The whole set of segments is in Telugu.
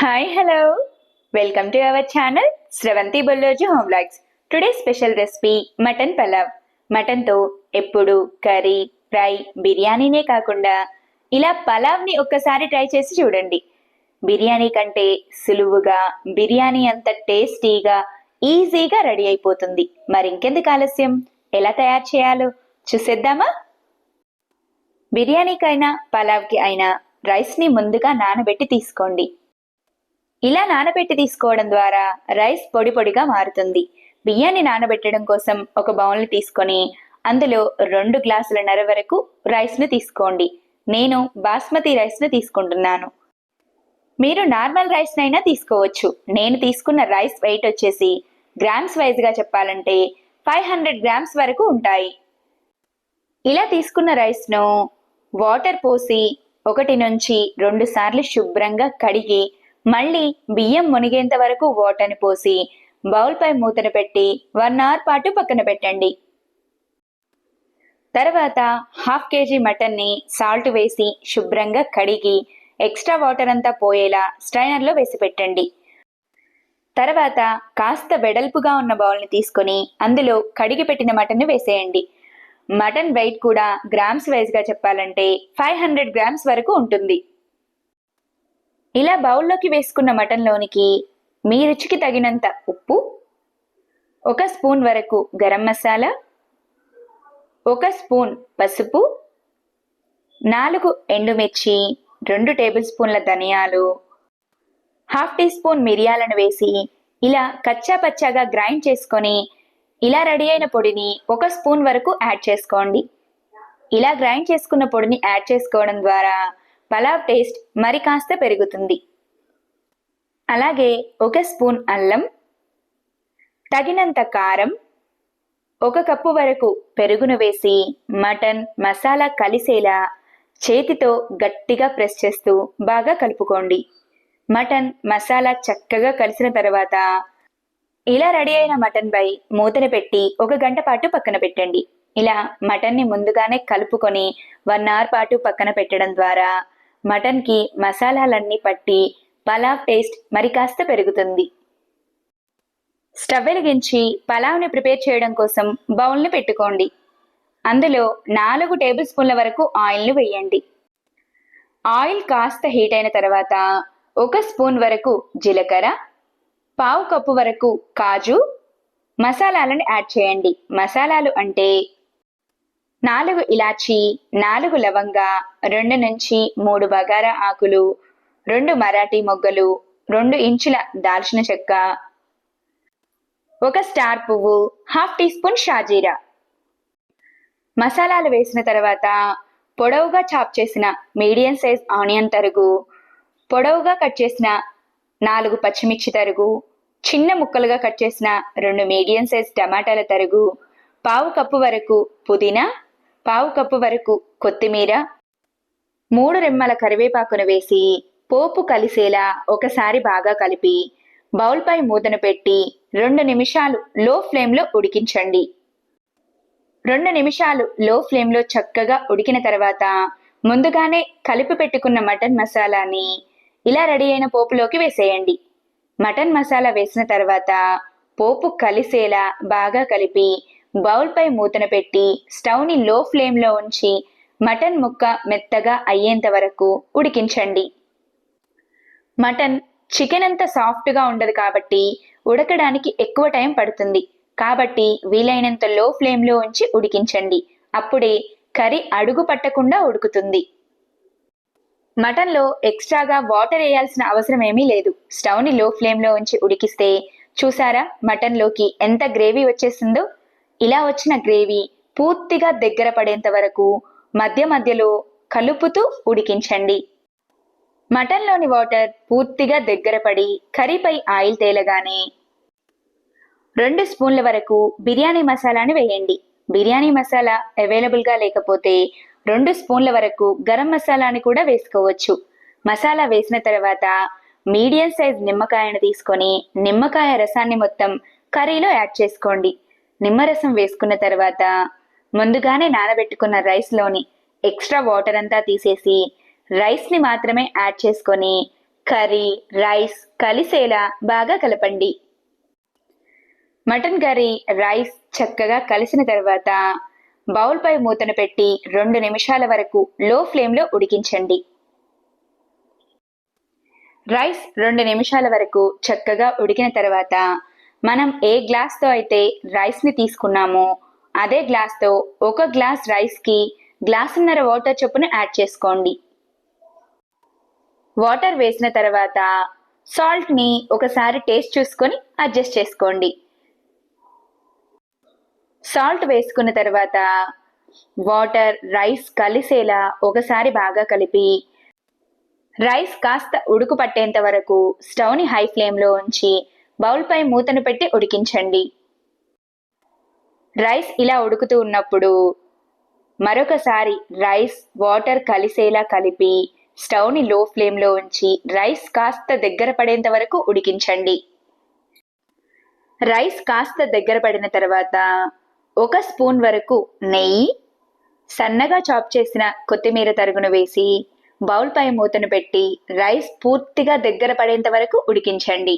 Hi hello welcome to our channel Shravanthi Bolloju home vlogs today special recipe mutton pulao మటన్తో ఎప్పుడు కర్రీ ఫ్రై బిర్యానీనే కాకుండా ఇలా పలావ్ని ఒక్కసారి ట్రై చేసి చూడండి. బిర్యానీ కంటే సులువుగా బిర్యానీ అంత టేస్టీగా ఈజీగా రెడీ అయిపోతుంది. మరి ఇంకెందుకు ఆలస్యం? ఎలా తయారు చేయాలో చూసేద్దామా? బిర్యానీకైనా పలావ్కి అయినా రైస్ని ముందుగా నానబెట్టి తీసుకోండి. ఇలా నానబెట్టి తీసుకోవడం ద్వారా రైస్ పొడి పొడిగా మారుతుంది. బియ్యాన్ని నానబెట్టడం కోసం ఒక బౌల్ని తీసుకొని అందులో రెండు గ్లాసుల నర వరకు రైస్ను తీసుకోండి. నేను బాస్మతి రైస్ను తీసుకుంటున్నాను. మీరు నార్మల్ రైస్నైనా తీసుకోవచ్చు. నేను తీసుకున్న రైస్ వెయిట్ వచ్చేసి గ్రామ్స్ వైజ్గా చెప్పాలంటే ఫైవ్ హండ్రెడ్ గ్రామ్స్ వరకు ఉంటాయి. ఇలా తీసుకున్న రైస్ను వాటర్ పోసి ఒకటి నుంచి రెండు సార్లు శుభ్రంగా కడిగి మళ్ళీ బియ్యం మునిగేంత వరకు వాటర్ని పోసి బౌల్పై మూతను పెట్టి వన్ అవర్ పాటు పక్కన పెట్టండి. తర్వాత హాఫ్ కేజీ మటన్ని సాల్ట్ వేసి శుభ్రంగా కడిగి ఎక్స్ట్రా వాటర్ అంతా పోయేలా స్ట్రైనర్లో వేసి పెట్టండి. తర్వాత కాస్త వెడల్పుగా ఉన్న బౌల్ని తీసుకొని అందులో కడిగి పెట్టిన మటన్ని వేసేయండి. మటన్ వెయిట్ కూడా గ్రామ్స్ వైజ్గా చెప్పాలంటే ఫైవ్ హండ్రెడ్ గ్రామ్స్ వరకు ఉంటుంది. ఇలా బౌల్లోకి వేసుకున్న మటన్లోనికి మీ రుచికి తగినంత ఉప్పు ఒక స్పూన్ వరకు గరం మసాలా ఒక స్పూన్ పసుపు నాలుగు ఎండుమిర్చి రెండు టేబుల్ స్పూన్ల ధనియాలు హాఫ్ టీ స్పూన్ మిరియాలను వేసి ఇలా కచ్చా పచ్చాగా గ్రైండ్ చేసుకొని ఇలా రెడీ అయిన పొడిని ఒక స్పూన్ వరకు యాడ్ చేసుకోండి. ఇలా గ్రైండ్ చేసుకున్న పొడిని యాడ్ చేసుకోవడం ద్వారా పలావ్ టేస్ట్ మరి కాస్త పెరుగుతుంది. అలాగే ఒక స్పూన్ అల్లం తగినంత కారం ఒక కప్పు వరకు పెరుగును వేసి మటన్ మసాలా కలిసేలా చేతితో గట్టిగా ప్రెస్ చేస్తూ బాగా కలుపుకోండి. మటన్ మసాలా చక్కగా కలిసిన తర్వాత ఇలా రెడీ అయిన మటన్ పై మూతను పెట్టి ఒక గంట పాటు పక్కన పెట్టండి. ఇలా మటన్ని ముందుగానే కలుపుకొని వన్ అవర్ పాటు పక్కన పెట్టడం ద్వారా మటన్కి మసాలాలన్నీ పట్టి పలావ్ టేస్ట్ మరి కాస్త పెరుగుతుంది. స్టవ్ వెలిగించి పలావ్ని ప్రిపేర్ చేయడం కోసం బౌల్ని పెట్టుకోండి. అందులో నాలుగు టేబుల్ స్పూన్ల వరకు ఆయిల్ని వేయండి. ఆయిల్ కాస్త హీట్ అయిన తర్వాత ఒక స్పూన్ వరకు జీలకర్ర పావు కప్పు వరకు కాజు మసాలాలను యాడ్ చేయండి. మసాలాలు అంటే నాలుగు ఇలాచి నాలుగు లవంగా రెండు నుంచి మూడు బగారా ఆకులు రెండు మరాఠీ మొగ్గలు రెండు ఇంచుల దాల్చిన చెక్క ఒక స్టార్ పువ్వు హాఫ్ టీ స్పూన్ షాజీరా. మసాలాలు వేసిన తర్వాత పొడవుగా చాప్ చేసిన మీడియం సైజ్ ఆనియన్ తరుగు పొడవుగా కట్ చేసిన నాలుగు పచ్చిమిర్చి తరుగు చిన్న ముక్కలుగా కట్ చేసిన రెండు మీడియం సైజ్ టమాటాల తరుగు పావు కప్పు వరకు పుదీనా పావు కప్పు వరకు కొత్తిమీర మూడు రెమ్మల కరివేపాకును వేసి పోపు కలిసేలా ఒకసారి బాగా కలిపి బౌల్పై మూతను పెట్టి రెండు నిమిషాలు లో ఫ్లేమ్లో ఉడికించండి. రెండు నిమిషాలు లో ఫ్లేమ్లో చక్కగా ఉడికిన తర్వాత ముందుగానే కలిపి పెట్టుకున్న మటన్ మసాలాని ఇలా రెడీ అయిన పోపులోకి వేసేయండి. మటన్ మసాలా వేసిన తర్వాత పోపు కలిసేలా బాగా కలిపి బౌల్పై మూతన పెట్టి స్టవ్ని లో ఫ్లేమ్లో ఉంచి మటన్ ముక్క మెత్తగా అయ్యేంత వరకు ఉడికించండి. మటన్ చికెన్ అంత సాఫ్ట్గా ఉండదు కాబట్టి ఉడకడానికి ఎక్కువ టైం పడుతుంది. కాబట్టి వీలైనంత లో ఫ్లేమ్లో ఉంచి ఉడికించండి. అప్పుడే కర్రీ అడుగు పట్టకుండా ఉడుకుతుంది. మటన్లో ఎక్స్ట్రాగా వాటర్ వేయాల్సిన అవసరం ఏమీ లేదు. స్టవ్ని లో ఫ్లేమ్లో ఉంచి ఉడికిస్తే చూసారా మటన్లోకి ఎంత గ్రేవీ వచ్చేసిందో ఇలా వచ్చిన గ్రేవీ పూర్తిగా దగ్గర పడేంత వరకు మధ్య మధ్యలో కలుపుతూ ఉడికించండి. మటన్లోని వాటర్ పూర్తిగా దగ్గర పడి కర్రీపై ఆయిల్ తేలగానే రెండు స్పూన్ల వరకు బిర్యానీ మసాలాని వేయండి. బిర్యానీ మసాలా అవైలబుల్గా లేకపోతే రెండు స్పూన్ల వరకు గరం మసాలాని కూడా వేసుకోవచ్చు. మసాలా వేసిన తర్వాత మీడియం సైజ్ నిమ్మకాయను తీసుకొని నిమ్మకాయ రసాన్ని మొత్తం కర్రీలో యాడ్ చేసుకోండి. నిమ్మరసం వేసుకున్న తర్వాత ముందుగానే నానబెట్టుకున్న రైస్లోని ఎక్స్ట్రా వాటర్ అంతా తీసేసి రైస్ని మాత్రమే యాడ్ చేసుకొని కర్రీ రైస్ కలిసేలా బాగా కలపండి. మటన్ కర్రీ రైస్ చక్కగా కలిసిన తర్వాత బౌల్పై మూతను పెట్టి రెండు నిమిషాల వరకు లో ఫ్లేమ్లో ఉడికించండి. రైస్ రెండు నిమిషాల వరకు చక్కగా ఉడికిన తర్వాత మనం ఏ గ్లాస్తో అయితే రైస్ని తీసుకున్నామో అదే గ్లాస్తో ఒక గ్లాస్ రైస్కి గ్లాసున్నర వాటర్ చొప్పున యాడ్ చేసుకోండి. వాటర్ వేసిన తర్వాత సాల్ట్ని ఒకసారి టేస్ట్ చూసుకొని అడ్జస్ట్ చేసుకోండి. సాల్ట్ వేసుకున్న తర్వాత వాటర్ రైస్ కలిసేలా ఒకసారి బాగా కలిపి రైస్ కాస్త ఉడుకు పట్టేంత వరకు స్టవ్ని హై ఫ్లేమ్లో ఉంచి బౌల్పై మూతను పెట్టి ఉడికించండి. రైస్ ఇలా ఉడుకుతూ ఉన్నప్పుడు మరొకసారి రైస్ వాటర్ కలిసేలా కలిపి స్టవ్ని లో ఫ్లేమ్లో ఉంచి రైస్ కాస్త దగ్గర పడేంత వరకు ఉడికించండి. రైస్ కాస్త దగ్గర పడిన తర్వాత ఒక స్పూన్ వరకు నెయ్యి సన్నగా చాప్ చేసిన కొత్తిమీర తరుగును వేసి బౌల్పై మూతను పెట్టి రైస్ పూర్తిగా దగ్గర పడేంత వరకు ఉడికించండి.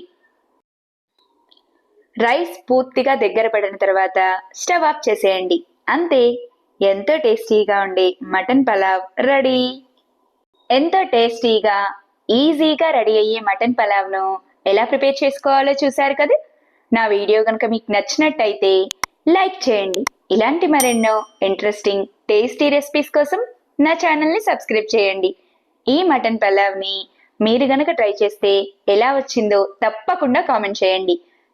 రైస్ పూర్తిగా దగ్గర పడిన తర్వాత స్టవ్ ఆఫ్ చేసేయండి. అంతే. ఎంతో టేస్టీగా ఉండే మటన్ పలావ్ రెడీ. ఎంతో టేస్టీగా ఈజీగా రెడీ అయ్యే మటన్ పలావ్ను ఎలా ప్రిపేర్ చేసుకోవాలో చూశారు కదా? నా వీడియో కనుక మీకు నచ్చినట్టయితే లైక్ చేయండి. ఇలాంటి మరెన్నో ఇంట్రెస్టింగ్ టేస్టీ రెసిపీస్ కోసం నా ఛానల్ని సబ్స్క్రైబ్ చేయండి. ఈ మటన్ పలావ్ని మీరు గనక ట్రై చేస్తే ఎలా వచ్చిందో తప్పకుండా కామెంట్ చేయండి.